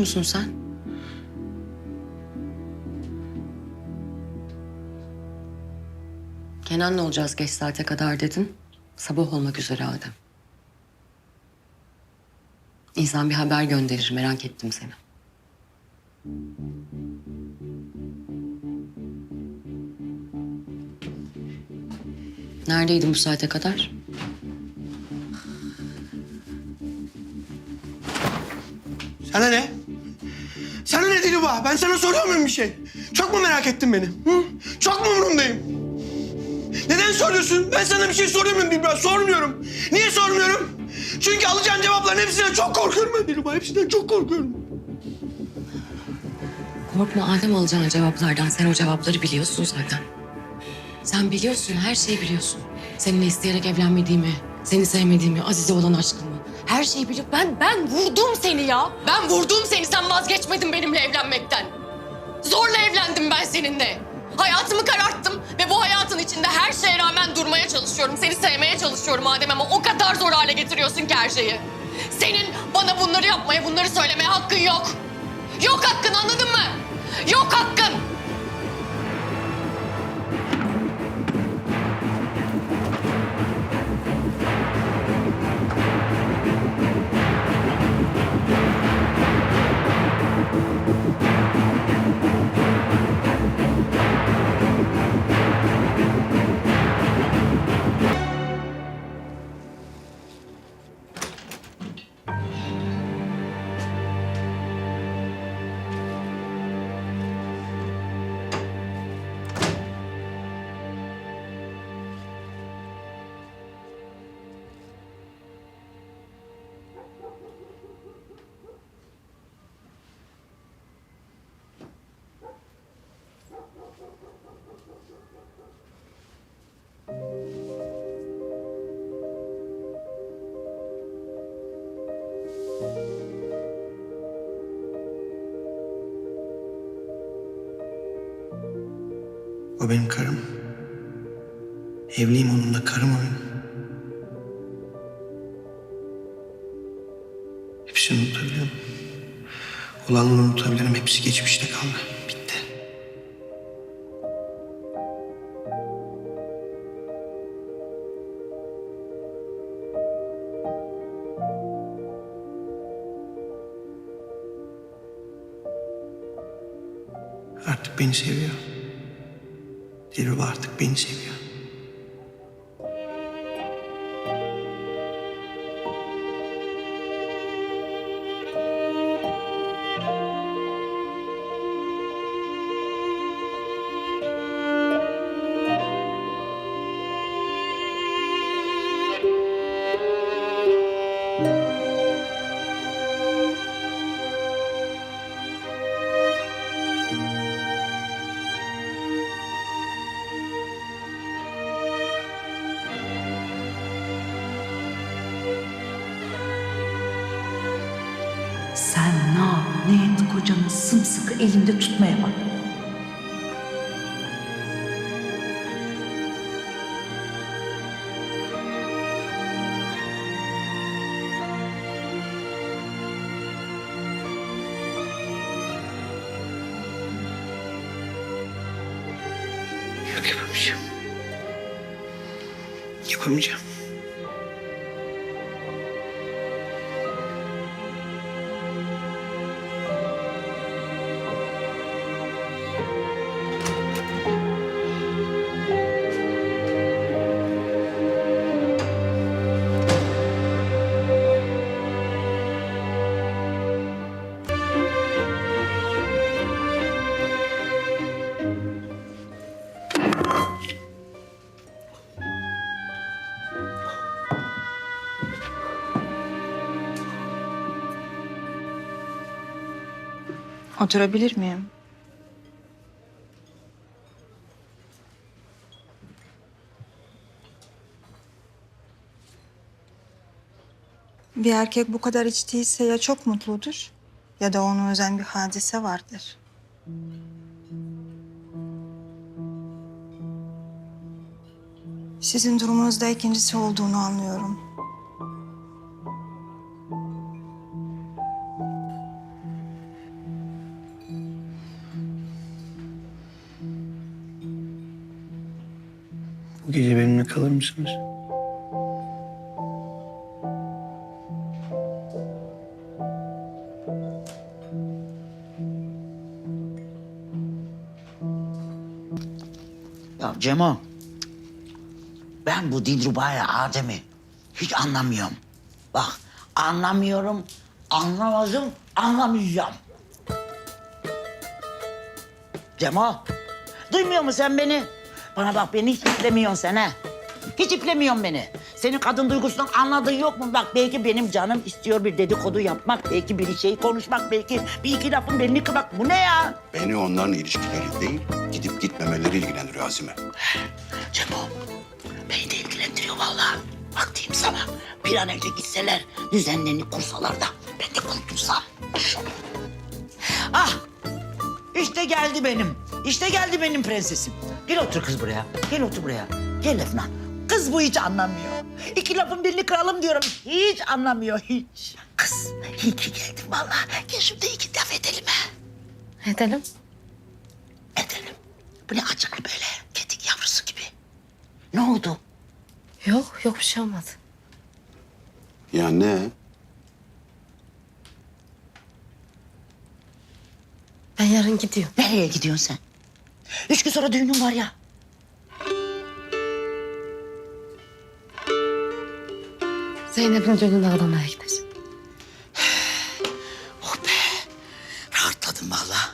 Musun sen? Kenan'la olacağız geç saate kadar dedin. Sabah olmak üzere Adem. İnsan bir haber gönderir merak ettim seni. Neredeydin bu saate kadar? Sana ne? Sana ne Dilruba? Ben sana soruyor muyum bir şey? Çok mu merak ettin beni? Hı? Çok mu umurumdayım? Neden soruyorsun? Ben sana bir şey soruyor muyum Dilruba? Sormuyorum. Niye sormuyorum? Çünkü alacağın cevapların hepsinden çok korkuyorum ben Dilruba. Hepsinden çok korkuyorum. Korkma Adem alacağın cevaplardan. Sen o cevapları biliyorsun zaten. Sen biliyorsun, her şeyi biliyorsun. Seninle isteyerek evlenmediğimi, seni sevmediğimi, Azize olan aşkımı. Her şeyi biliyorum. Ben, ben vurdum seni ya. Ben vurdum seni. Sen vazgeçmedin benimle evlenmekten. Zorla evlendim ben seninle. Hayatımı kararttım ve bu hayatın içinde her şeye rağmen durmaya çalışıyorum. Seni sevmeye çalışıyorum Adem ama o kadar zor hale getiriyorsun ki her şeyi. Senin bana bunları yapmaya, bunları söylemeye hakkın yok. Yok hakkın anladın mı? Yok hakkın. Benim karım. Evliyim onunla, karım o benim. Hepsini unutabilirim. Olanları unutabilirim. Hepsi geçmişte kaldı. Bitti. Artık beni seviyor. Dilruba artık beni seviyor. Kocanı sımsıkı elinde tutmaya bak. Yok yapamayacağım. Yapamayacağım. Oturabilir miyim? Bir erkek bu kadar içtiyse ya çok mutludur ya da onu özen bir hadise vardır. Sizin durumunuzda ikincisi olduğunu anlıyorum. Kalır mısınız? Ya Cemo, ben bu Dilruba'ya Adem'i hiç anlamıyorum. Bak anlamıyorum, anlamadım, anlamayacağım. Cemo, duymuyor musun sen beni? Bana bak beni hiç iplemiyorsun sen ha. Hiç iplemiyorsun beni. Senin kadın duygusundan anladığın yok mu? Bak belki benim canım istiyor bir dedikodu yapmak, belki bir şey konuşmak, belki bir iki lafın belini kırmak. Bu ne ya? Beni onların ilişkileri değil, gidip gitmemeleri ilgilendiriyor Azime. Cemo, beni de ilgilendiriyor vallahi. Bak diyeyim sana, bir an önce gitseler, düzenlerini kursalar da ben de kurtulsam. Ah, işte geldi benim. İşte geldi benim prensesim. Gel otur kız buraya. Gel otur buraya. Gel Efnan. Kız bu hiç anlamıyor. İki lafın birini kıralım diyorum. Hiç anlamıyor hiç. Kız iyi ki geldin vallahi. Gel şurada iki laf edelim ha. Edelim. Edelim. Bu ne acıklı böyle kedik yavrusu gibi. Ne oldu? Yok yok bir şey olmadı. Ya ne? Ben yarın gidiyorum. Nereye gidiyorsun sen? Üç gün sonra düğünün var ya. Zeynep'in düğününü ağlamaya gideceğim. Oh be. Rahatladım vallahi.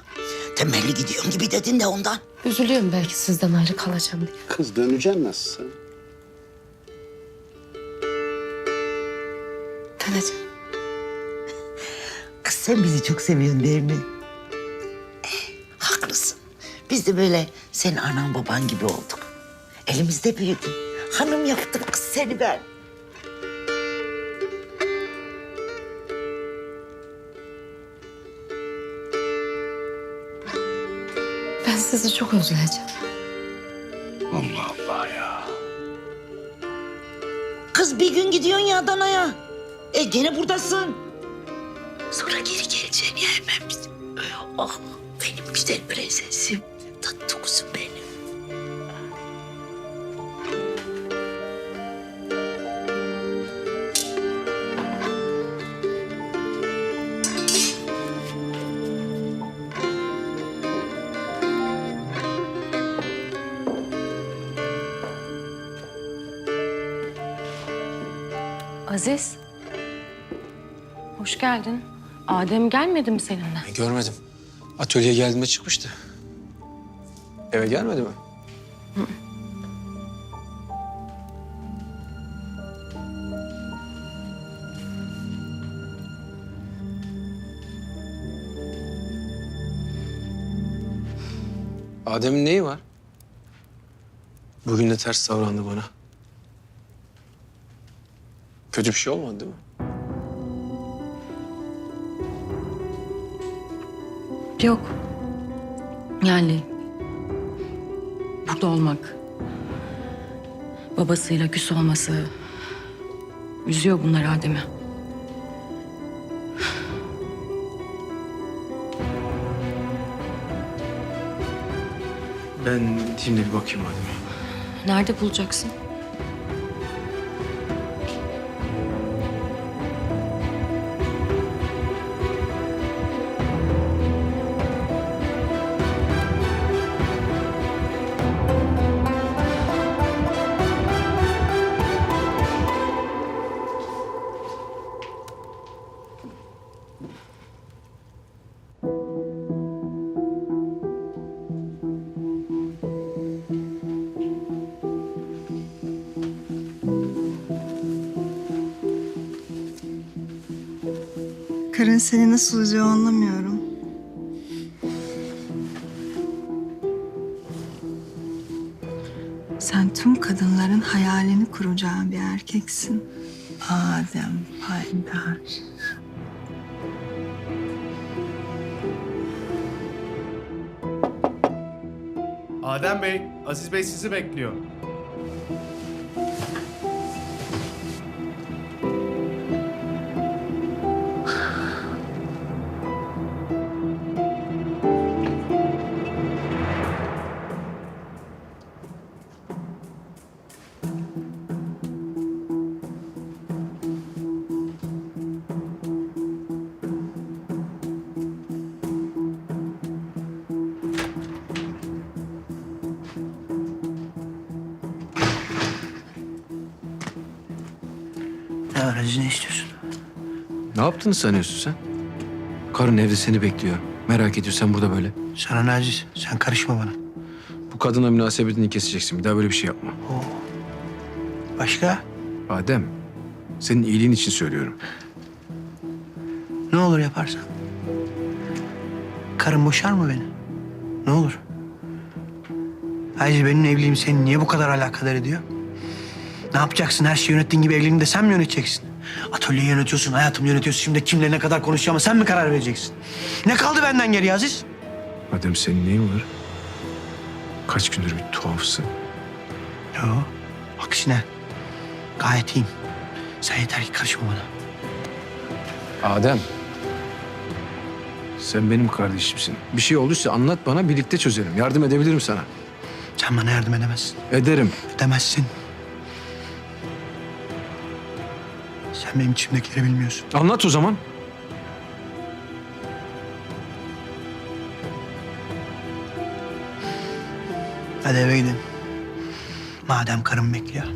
Temelli gidiyorum gibi dedin de ondan. Üzülüyorum belki sizden ayrı kalacağım diye. Kız döneceksin nasılsa. Döneceğim. Kız sen bizi çok seviyorsun değil mi? Eh, haklısın. Biz de böyle senin anan baban gibi olduk. Elimizde büyüdün. Hanım yaptım kız seni ben. Sizi çok özleyeceğim. Allah Allah ya. Kız bir gün gidiyorsun ya Adana'ya. E gene buradasın. Sonra geri geleceksin ya hemen bizim. Oh benim güzel prensesim. Tatlı kuzum benim. Aziz. Hoş geldin. Adem gelmedi mi seninle? Görmedim. Atölyeye geldiğimde çıkmıştı. Eve gelmedi mi? Adem'in neyi var? Bugün de ters davrandı bana. Kötü bir şey olmadı değil mi? Yok. Yani burada olmak, babasıyla küs olması üzüyor bunlar Adem'i. Ben de bir bakayım Adem'e. Nerede bulacaksın? Karın seni nasıl üzüyor anlamıyorum. Sen tüm kadınların hayalini kuracağın bir erkeksin. Adem Paydar. Adem Bey, Aziz Bey sizi bekliyor. Aziz ne istiyorsun? Ne yaptığını sanıyorsun sen? Karın evde seni bekliyor. Merak ediyor sen burada böyle. Sana ne Aziz? Sen karışma bana. Bu kadınla münasebetini keseceksin. Bir daha böyle bir şey yapma. Başka? Adem, senin iyiliğin için söylüyorum. Ne olur yaparsan? Karın boşar mı beni? Ne olur? Ayrıca benim evliliğim seni niye bu kadar alakadar ediyor? Ne yapacaksın? Her şeyi yönettiğin gibi evliliğini de sen mi yöneteceksin? Atölyeyi yönetiyorsun, hayatımı yönetiyorsun. Şimdi kimle ne kadar konuşacağıma sen mi karar vereceksin? Ne kaldı benden geriye Aziz? Adem senin neyin var? Kaç gündür bir tuhafsın. Yo, aksine gayet iyiyim. Sen yeter ki karışma bana. Adem. Sen benim kardeşimsin. Bir şey olduysa anlat bana birlikte çözelim. Yardım edebilirim sana. Sen bana yardım edemezsin. Ederim. Edemezsin. Sen benim içimdekileri bilmiyorsun. Anlat o zaman. Hadi eve gidelim. Madem karım bekliyor.